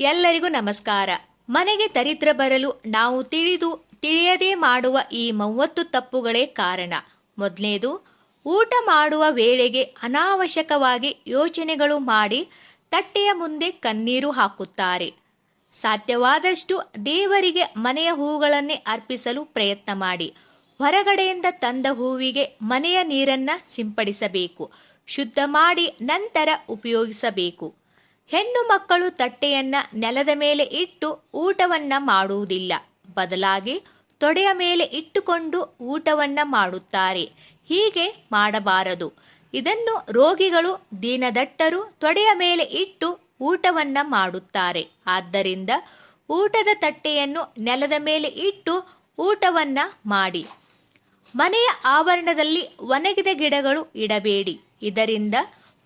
ಎಲ್ಲರಿಗೂ ನಮಸ್ಕಾರ. ಮನೆಗೆ ದರಿದ್ರ ಬರಲು ನಾವು ತಿಳಿದು, ತಿಳಿಯದೇ ಮಾಡುವ ಈ ಮೂವತ್ತು ತಪ್ಪುಗಳೇ ಕಾರಣ. ಮೊದಲನೇದು ಊಟ ಮಾಡುವ ವೇಳೆಗೆ ಅನಾವಶ್ಯಕವಾಗಿ ಯೋಚನೆಗಳು ಮಾಡಿ ತಟ್ಟೆಯ ಮುಂದೆ ಕಣ್ಣೀರು ಹಾಕುತ್ತಾರೆ. ಸಾಧ್ಯವಾದಷ್ಟು ದೇವರಿಗೆ ಮನೆಯ ಹೂಗಳನ್ನೇ ಅರ್ಪಿಸಲು ಪ್ರಯತ್ನ ಮಾಡಿ. ಹೊರಗಡೆಯಿಂದ ತಂದ ಹೂವಿಗೆ ಮನೆಯ ನೀರನ್ನ ಸಿಂಪಡಿಸಬೇಕು. ಶುದ್ಧ ಮಾಡಿ ನಂತರ ಉಪಯೋಗಿಸಬೇಕು. ಹೆಣ್ಣು ಮಕ್ಕಳು ತಟ್ಟೆಯನ್ನ ನೆಲದ ಮೇಲೆ ಇಟ್ಟು ಊಟವನ್ನ ಮಾಡುವುದಿಲ್ಲ. ಬದಲಾಗಿ ತೊಡೆಯ ಮೇಲೆ ಇಟ್ಟುಕೊಂಡು ಊಟವನ್ನ ಮಾಡುತ್ತಾರೆ. ಹೀಗೆ ಮಾಡಬಾರದು. ಇದನ್ನು ರೋಗಿಗಳು ದೀನದಟ್ಟರು ತೊಡೆಯ ಮೇಲೆ ಇಟ್ಟು ಊಟವನ್ನ ಮಾಡುತ್ತಾರೆ. ಆದ್ದರಿಂದ ಊಟದ ತಟ್ಟೆಯನ್ನು ನೆಲದ ಮೇಲೆ ಇಟ್ಟು ಊಟವನ್ನ ಮಾಡಿ. ಮನೆಯ ಆವರಣದಲ್ಲಿ ಒಣಗಿದ ಗಿಡಗಳು ಇಡಬೇಡಿ. ಇದರಿಂದ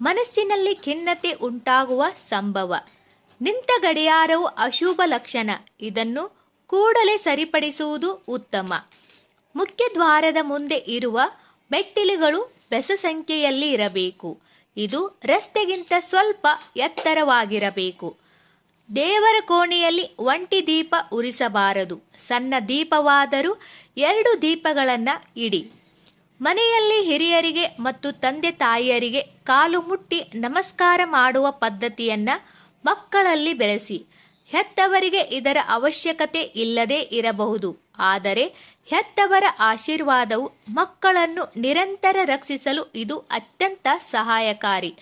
ಮನಸ್ಸಿನಲ್ಲಿ ಖಿನ್ನತೆ ಉಂಟಾಗುವ ಸಂಭವ. ನಿಂತ ಗಡಿಯಾರವು ಅಶುಭ ಲಕ್ಷಣ. ಇದನ್ನು ಕೂಡಲೇ ಸರಿಪಡಿಸುವುದು ಉತ್ತಮ. ಮುಖ್ಯ ದ್ವಾರದ ಮುಂದೆ ಇರುವ ಮೆಟ್ಟಿಲುಗಳು ಬೆಸ ಸಂಖ್ಯೆಯಲ್ಲಿ ಇರಬೇಕು. ಇದು ರಸ್ತೆಗಿಂತ ಸ್ವಲ್ಪ ಎತ್ತರವಾಗಿರಬೇಕು. ದೇವರ ಕೋಣೆಯಲ್ಲಿ ಒಂಟಿ ದೀಪ ಉರಿಸಬಾರದು. ಸಣ್ಣ ದೀಪವಾದರೂ ಎರಡು ದೀಪಗಳನ್ನು ಇಡಿ. ಮನೆಯಲ್ಲಿ ಹಿರಿಯರಿಗೆ ಮತ್ತು ತಂದೆ ತಾಯಿಯರಿಗೆ ಕಾಲು ಮುಟ್ಟಿ ನಮಸ್ಕಾರ ಮಾಡುವ ಪದ್ಧತಿಯನ್ನ ಮಕ್ಕಳಲ್ಲಿ ಬೆಳೆಸಿ. ಹೆತ್ತವರಿಗೆ ಇದರ ಅವಶ್ಯಕತೆ ಇಲ್ಲದೇ ಇರಬಹುದು. ಆದರೆ ಹೆತ್ತವರ ಆಶೀರ್ವಾದವು ಮಕ್ಕಳನ್ನು ನಿರಂತರ ರಕ್ಷಿಸಲು ಇದು ಅತ್ಯಂತ ಸಹಾಯಕಾರಿ.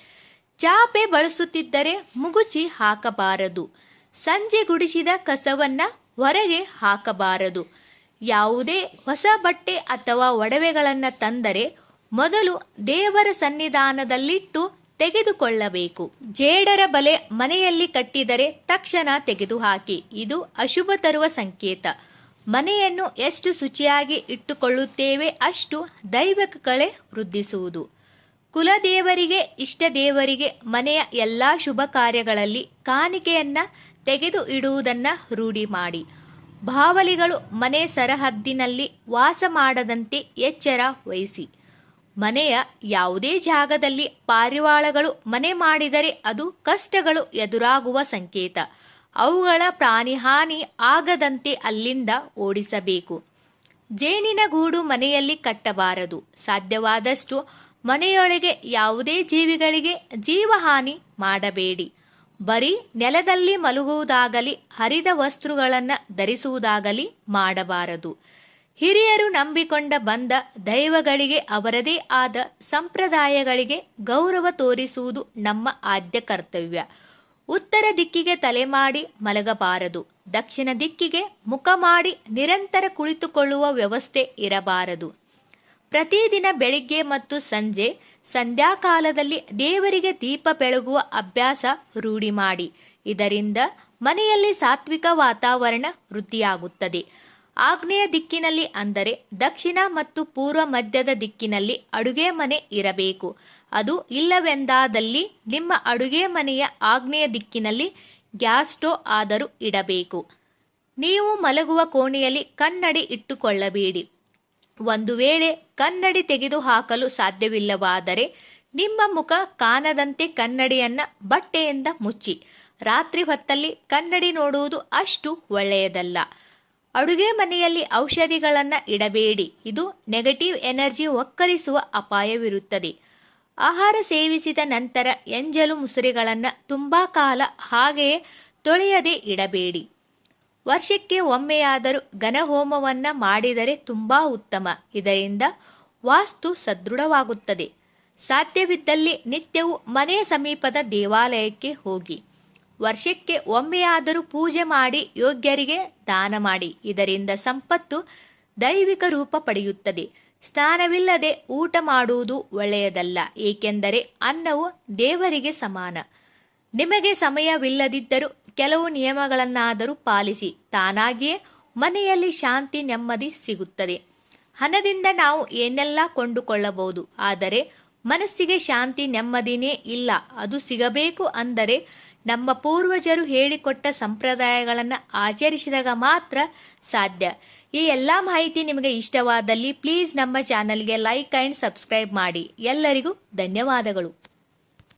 ಚಾಪೆ ಬಳಸುತ್ತಿದ್ದರೆ ಮುಗುಚಿ ಹಾಕಬಾರದು. ಸಂಜೆ ಗುಡಿಸಿದ ಕಸವನ್ನ ಹೊರಗೆ ಹಾಕಬಾರದು. ಯಾವುದೇ ಹೊಸ ಬಟ್ಟೆ ಅಥವಾ ಒಡವೆಗಳನ್ನು ತಂದರೆ ಮೊದಲು ದೇವರ ಸನ್ನಿಧಾನದಲ್ಲಿಟ್ಟು ತೆಗೆದುಕೊಳ್ಳಬೇಕು. ಜೇಡರ ಬಲೆ ಮನೆಯಲ್ಲಿ ಕಟ್ಟಿದರೆ ತಕ್ಷಣ ತೆಗೆದುಹಾಕಿ. ಇದು ಅಶುಭ ತರುವ ಸಂಕೇತ. ಮನೆಯನ್ನು ಎಷ್ಟು ಶುಚಿಯಾಗಿ ಇಟ್ಟುಕೊಳ್ಳುತ್ತೇವೆ ಅಷ್ಟು ದೈವಿಕ ಕಳೆ ವೃದ್ಧಿಸುವುದು. ಕುಲದೇವರಿಗೆ, ಇಷ್ಟ ದೇವರಿಗೆ ಮನೆಯ ಎಲ್ಲ ಶುಭ ಕಾರ್ಯಗಳಲ್ಲಿ ಕಾಣಿಕೆಯನ್ನ ತೆಗೆದು ಇಡುವುದನ್ನ ರೂಢಿ ಮಾಡಿ. ಬಾವಲಿಗಳು ಮನೆ ಸರಹದ್ದಿನಲ್ಲಿ ವಾಸ ಮಾಡದಂತೆ ಎಚ್ಚರ ವಹಿಸಿ. ಮನೆಯ ಯಾವುದೇ ಜಾಗದಲ್ಲಿ ಪಾರಿವಾಳಗಳು ಮನೆ ಮಾಡಿದರೆ ಅದು ಕಷ್ಟಗಳು ಎದುರಾಗುವ ಸಂಕೇತ. ಅವುಗಳ ಪ್ರಾಣಿಹಾನಿ ಆಗದಂತೆ ಅಲ್ಲಿಂದ ಓಡಿಸಬೇಕು. ಜೇನಿನ ಗೂಡು ಮನೆಯಲ್ಲಿ ಕಟ್ಟಬಾರದು. ಸಾಧ್ಯವಾದಷ್ಟು ಮನೆಯೊಳಗೆ ಯಾವುದೇ ಜೀವಿಗಳಿಗೆ ಜೀವಹಾನಿ ಮಾಡಬೇಡಿ. ಬರೀ ನೆಲದಲ್ಲಿ ಮಲಗುವುದಾಗಲಿ, ಹರಿದ ವಸ್ತ್ರಗಳನ್ನು ಧರಿಸುವುದಾಗಲಿ ಮಾಡಬಾರದು. ಹಿರಿಯರು ನಂಬಿಕೊಂಡ ಬಂದ ದೈವಗಳಿಗೆ ಅವರದೇ ಆದ ಸಂಪ್ರದಾಯಗಳಿಗೆ ಗೌರವ ತೋರಿಸುವುದು ನಮ್ಮ ಆದ್ಯ ಕರ್ತವ್ಯ. ಉತ್ತರ ದಿಕ್ಕಿಗೆ ತಲೆ ಮಾಡಿ ಮಲಗಬಾರದು. ದಕ್ಷಿಣ ದಿಕ್ಕಿಗೆ ಮುಖ ಮಾಡಿ ನಿರಂತರ ಕುಳಿತುಕೊಳ್ಳುವ ವ್ಯವಸ್ಥೆ ಇರಬಾರದು. ಪ್ರತಿದಿನ ಬೆಳಿಗ್ಗೆ ಮತ್ತು ಸಂಜೆ ಸಂಧ್ಯಾಕಾಲದಲ್ಲಿ ದೇವರಿಗೆ ದೀಪ ಬೆಳಗುವ ಅಭ್ಯಾಸ ರೂಢಿ ಮಾಡಿ ಇದರಿಂದ ಮನೆಯಲ್ಲಿ ಸಾತ್ವಿಕ ವಾತಾವರಣ ವೃದ್ಧಿಯಾಗುತ್ತದೆ. ಆಗ್ನೇಯ ದಿಕ್ಕಿನಲ್ಲಿ ಅಂದರೆ ದಕ್ಷಿಣ ಮತ್ತು ಪೂರ್ವ ಮಧ್ಯದ ದಿಕ್ಕಿನಲ್ಲಿ ಅಡುಗೆ ಮನೆ ಇರಬೇಕು. ಅದು ಇಲ್ಲವೆಂದಾದಲ್ಲಿ ನಿಮ್ಮ ಅಡುಗೆ ಮನೆಯ ಆಗ್ನೇಯ ದಿಕ್ಕಿನಲ್ಲಿ ಗ್ಯಾಸ್ ಸ್ಟೋವ್ ಆದರೂ ಇಡಬೇಕು. ನೀವು ಮಲಗುವ ಕೋಣೆಯಲ್ಲಿ ಕನ್ನಡಿ ಇಟ್ಟುಕೊಳ್ಳಬೇಡಿ. ಒಂದು ವೇಳೆ ಕನ್ನಡಿ ತೆಗೆದುಹಾಕಲು ಸಾಧ್ಯವಿಲ್ಲವಾದರೆ ನಿಮ್ಮ ಮುಖ ಕಾಣದಂತೆ ಕನ್ನಡಿಯನ್ನ ಬಟ್ಟೆಯಿಂದ ಮುಚ್ಚಿ. ರಾತ್ರಿ ಹೊತ್ತಲ್ಲಿ ಕನ್ನಡಿ ನೋಡುವುದು ಅಷ್ಟು ಒಳ್ಳೆಯದಲ್ಲ. ಅಡುಗೆ ಮನೆಯಲ್ಲಿ ಔಷಧಿಗಳನ್ನು ಇಡಬೇಡಿ. ಇದು ನೆಗೆಟಿವ್ ಎನರ್ಜಿ ಒಕ್ಕರಿಸುವ ಅಪಾಯವಿರುತ್ತದೆ. ಆಹಾರ ಸೇವಿಸಿದ ನಂತರ ಎಂಜಲು ಮುಸುರಿಗಳನ್ನು ತುಂಬಾ ಕಾಲ ಹಾಗೆಯೇ ತೊಳೆಯದೆ ಇಡಬೇಡಿ. ವರ್ಷಕ್ಕೆ ಒಮ್ಮೆಯಾದರೂ ಘನಹೋಮವನ್ನ ಮಾಡಿದರೆ ತುಂಬಾ ಉತ್ತಮ. ಇದರಿಂದ ವಾಸ್ತು ಸದೃಢವಾಗುತ್ತದೆ. ಸಾಧ್ಯವಿದ್ದಲ್ಲಿ ನಿತ್ಯವೂ ಮನೆಯ ಸಮೀಪದ ದೇವಾಲಯಕ್ಕೆ ಹೋಗಿ. ವರ್ಷಕ್ಕೆ ಒಮ್ಮೆಯಾದರೂ ಪೂಜೆ ಮಾಡಿ ಯೋಗ್ಯರಿಗೆ ದಾನ ಮಾಡಿ. ಇದರಿಂದ ಸಂಪತ್ತು ದೈವಿಕ ರೂಪ ಪಡೆಯುತ್ತದೆ. ಸ್ನಾನವಿಲ್ಲದೆ ಊಟ ಮಾಡುವುದು ಒಳ್ಳೆಯದಲ್ಲ. ಏಕೆಂದರೆ ಅನ್ನವು ದೇವರಿಗೆ ಸಮಾನ. ನಿಮಗೆ ಸಮಯವಿಲ್ಲದಿದ್ದರೂ ಕೆಲವು ನಿಯಮಗಳನ್ನಾದರೂ ಪಾಲಿಸಿ ತಾನಾಗಿಯೇ ಮನೆಯಲ್ಲಿ ಶಾಂತಿ ನೆಮ್ಮದಿ ಸಿಗುತ್ತದೆ. ಹಣದಿಂದ ನಾವು ಏನೆಲ್ಲ ಕೊಂಡುಕೊಳ್ಳಬಹುದು? ಆದರೆ ಮನಸ್ಸಿಗೆ ಶಾಂತಿ ನೆಮ್ಮದಿನೇ ಇಲ್ಲ. ಅದು ಸಿಗಬೇಕು ಅಂದರೆ ನಮ್ಮ ಪೂರ್ವಜರು ಹೇಳಿಕೊಟ್ಟ ಸಂಪ್ರದಾಯಗಳನ್ನು ಆಚರಿಸಿದಾಗ ಮಾತ್ರ ಸಾಧ್ಯ. ಈ ಎಲ್ಲ ಮಾಹಿತಿ ನಿಮಗೆ ಇಷ್ಟವಾದಲ್ಲಿ ಪ್ಲೀಸ್ ನಮ್ಮ ಚಾನಲ್ಗೆ ಲೈಕ್ ಆ್ಯಂಡ್ ಸಬ್ಸ್ಕ್ರೈಬ್ ಮಾಡಿ. ಎಲ್ಲರಿಗೂ ಧನ್ಯವಾದಗಳು.